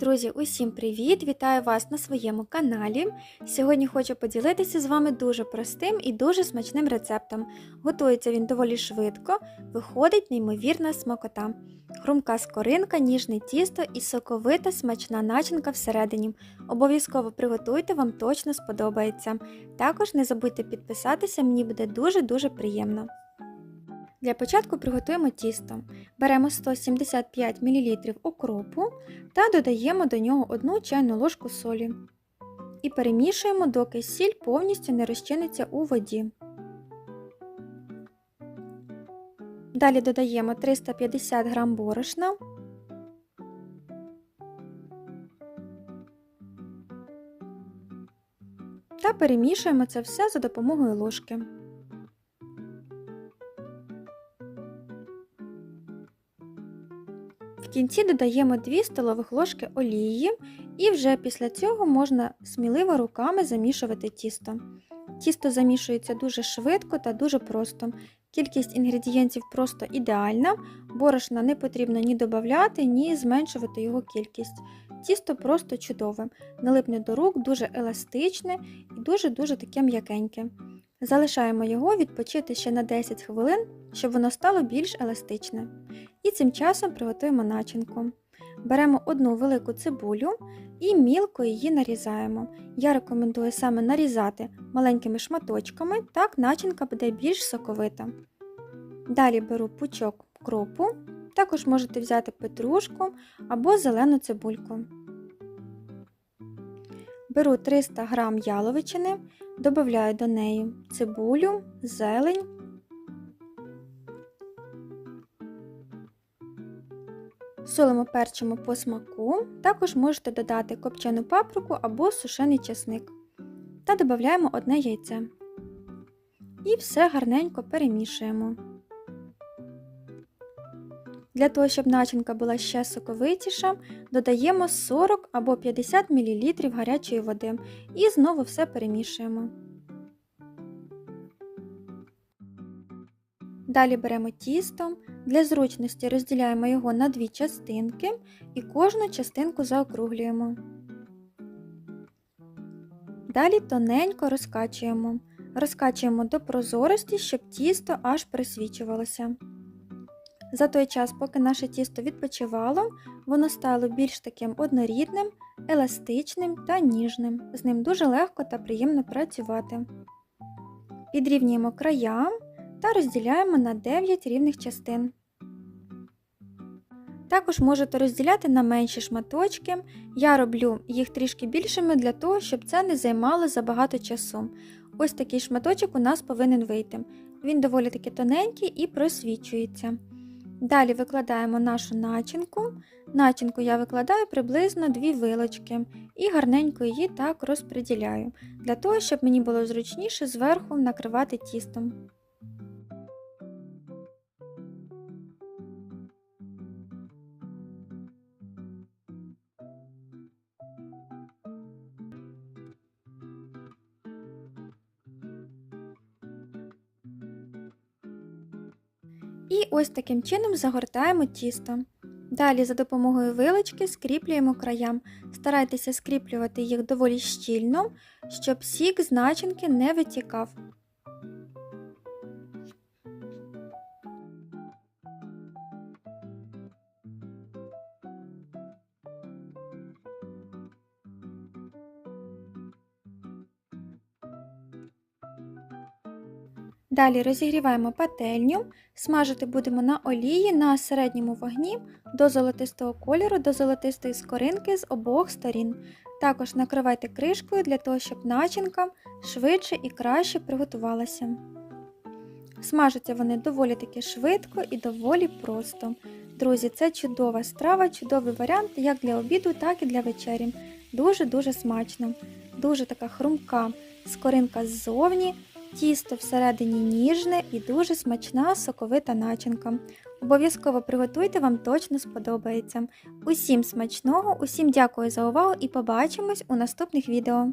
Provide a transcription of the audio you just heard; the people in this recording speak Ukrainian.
Друзі, усім привіт! Вітаю вас на своєму каналі. Сьогодні хочу поділитися з вами дуже простим і дуже смачним рецептом. Готується він доволі швидко, виходить неймовірна смакота. Хрумка скоринка, ніжне тісто і соковита смачна начинка всередині. Обов'язково приготуйте, вам точно сподобається. Також не забудьте підписатися, мені буде дуже-дуже приємно. Для початку приготуємо тісто. Беремо 175 мл укропу та додаємо до нього 1 чайну ложку солі. І перемішуємо, доки сіль повністю не розчиниться у воді. Далі додаємо 350 г борошна. Та перемішуємо це все за допомогою ложки. В кінці додаємо 2 столових ложки олії і вже після цього можна сміливо руками замішувати тісто. Тісто замішується дуже швидко та дуже просто. Кількість інгредієнтів просто ідеальна, борошна не потрібно ні додати, ні зменшувати його кількість. Тісто просто чудове, налипне до рук, дуже еластичне і дуже-дуже таке м'якеньке. Залишаємо його відпочити ще на 10 хвилин, щоб воно стало більш еластичне. І цим часом приготуємо начинку. Беремо одну велику цибулю і мілко її нарізаємо. Я рекомендую саме нарізати маленькими шматочками, так начинка буде більш соковита. Далі беру пучок кропу, також можете взяти петрушку або зелену цибульку. Беру 300 г яловичини, додаю до неї цибулю, зелень. Солимо перчимо по смаку, також можете додати копчену паприку або сушений чесник. Та додаємо одне яйце. І все гарненько перемішуємо. Для того, щоб начинка була ще соковитіша, додаємо 40 або 50 мл гарячої води і знову все перемішуємо. Далі беремо тісто, для зручності розділяємо його на дві частинки і кожну частинку заокруглюємо. Далі тоненько розкачуємо. Розкачуємо до прозорості, щоб тісто аж просвічувалося. За той час, поки наше тісто відпочивало, воно стало більш таким однорідним, еластичним та ніжним. З ним дуже легко та приємно працювати. Підрівнюємо края та розділяємо на 9 рівних частин. Також можете розділяти на менші шматочки. Я роблю їх трішки більшими для того, щоб це не займало забагато часу. Ось такий шматочок у нас повинен вийти. Він доволі таки тоненький і просвічується. Далі викладаємо нашу начинку. Начинку я викладаю приблизно 2 вилочки і гарненько її так розподіляю, для того, щоб мені було зручніше зверху накривати тістом. І ось таким чином загортаємо тісто. Далі за допомогою вилочки скріплюємо краям. Старайтеся скріплювати їх доволі щільно, щоб сік з начинки не витікав. Далі розігріваємо пательню, смажити будемо на олії на середньому вогні до золотистого кольору, до золотистої скоринки з обох сторін. Також накривайте кришкою для того, щоб начинка швидше і краще приготувалася. Смажаться вони доволі таки швидко і доволі просто. Друзі, це чудова страва, чудовий варіант як для обіду, так і для вечері. Дуже-дуже смачно, дуже така хрумка скоринка ззовні. Тісто всередині ніжне і дуже смачна соковита начинка. Обов'язково приготуйте, вам точно сподобається. Усім смачного, усім дякую за увагу і побачимось у наступних відео.